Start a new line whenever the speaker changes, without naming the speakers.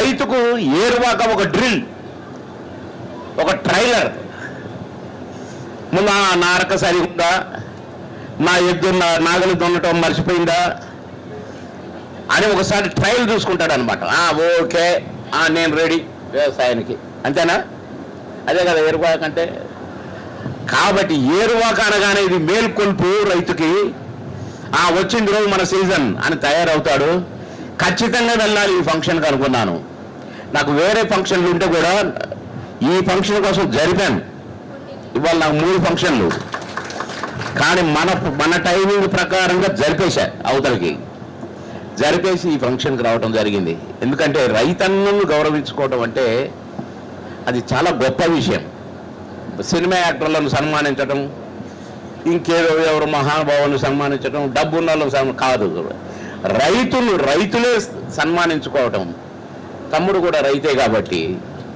రైతుకు ఏరువాక ఒక డ్రిల్ ఒక ట్రైలర్. ముందు ఆ నారక సరిగుందా? నా ఎద్దు నాగలి దున్నటం మర్చిపోయిందా? అని ఒకసారి ట్రయల్ చూసుకుంటాడు అనమాట ఓకే నేను రెడీ వ్యవసాయానికి. అంతేనా? అదే కదా ఏరువాక అంటే? కాబట్టి ఏరువాక అనగానే ఇది మేల్కొల్పు రైతుకి ఆ వచ్చింది రోజు మన సీజన్ అని తయారవుతాడు. ఖచ్చితంగా వెళ్ళాలి ఈ ఫంక్షన్కి అనుకున్నాను. నాకు వేరే ఫంక్షన్లు ఉంటే కూడా ఈ ఫంక్షన్ కోసం జరిపాను. ఇవాళ నాకు మూడు ఫంక్షన్లు. కానీ మన మన టైమింగ్ ప్రకారంగా జరిపేశా అవతలకి. జరిపేసి ఈ ఫంక్షన్కి రావడం జరిగింది. ఎందుకంటే రైతన్నను గౌరవించుకోవడం అంటే అది చాలా గొప్ప విషయం. సినిమా యాక్టర్లను సన్మానించడం ఇంకేదో ఎవరు మహానుభావులను సన్మానించడం డబ్బున్న వాళ్ళని సన్మా- కాదు. రైతులు రైతులే సన్మానించుకోవటం. తమ్ముడు కూడా రైతే కాబట్టి